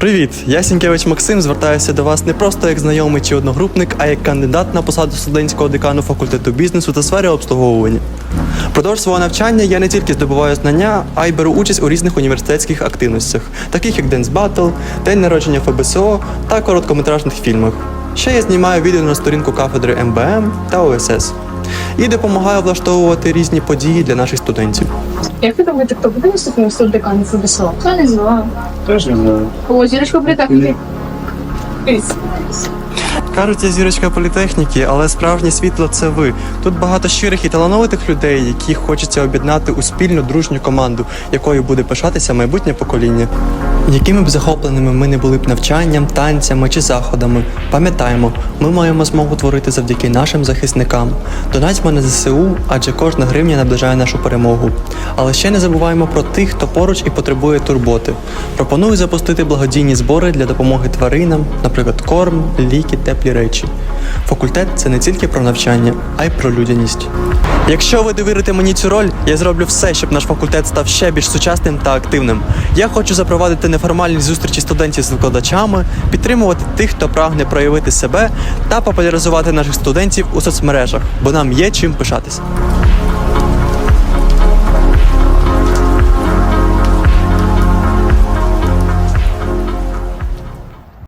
Привіт, я Сінкевич Максим. Звертаюся до вас не просто як знайомий чи одногрупник, а як кандидат на посаду студентського декану факультету бізнесу та сфери обслуговування. Продовж свого навчання я не тільки здобуваю знання, а й беру участь у різних університетських активностях, таких як Dance Battle, День народження ФБСО та короткометражних фільмах. Ще я знімаю відео на сторінку кафедри МБМ та ОСС і допомагаю влаштовувати різні події для наших студентів. Як ви думаєте, хто буде наступним студдеканом ФБСО? Я не знаю. Теж не знаю. О, зірочка політехніки. Кажуть, я зірочка політехніки, але справжнє світло це ви. Тут багато щирих і талановитих людей, які хочеться об'єднати у спільну дружню команду, якою буде пишатися майбутнє покоління. Якими б захопленими ми не були б навчанням, танцями чи заходами, пам'ятаємо, ми маємо змогу творити завдяки нашим захисникам. Донатьмо на ЗСУ, адже кожна гривня наближає нашу перемогу. Але ще не забуваємо про тих, хто поруч і потребує турботи. Пропоную запустити благодійні збори для допомоги тваринам, наприклад, корм, ліки, теплі речі. Факультет це не тільки про навчання, а й про людяність. Якщо ви довірите мені цю роль, я зроблю все, щоб наш факультет став ще більш сучасним та активним. Я хочу запровадити неформальні зустрічі студентів з викладачами, підтримувати тих, хто прагне проявити себе, та популяризувати наших студентів у соцмережах, бо нам є чим пишатися.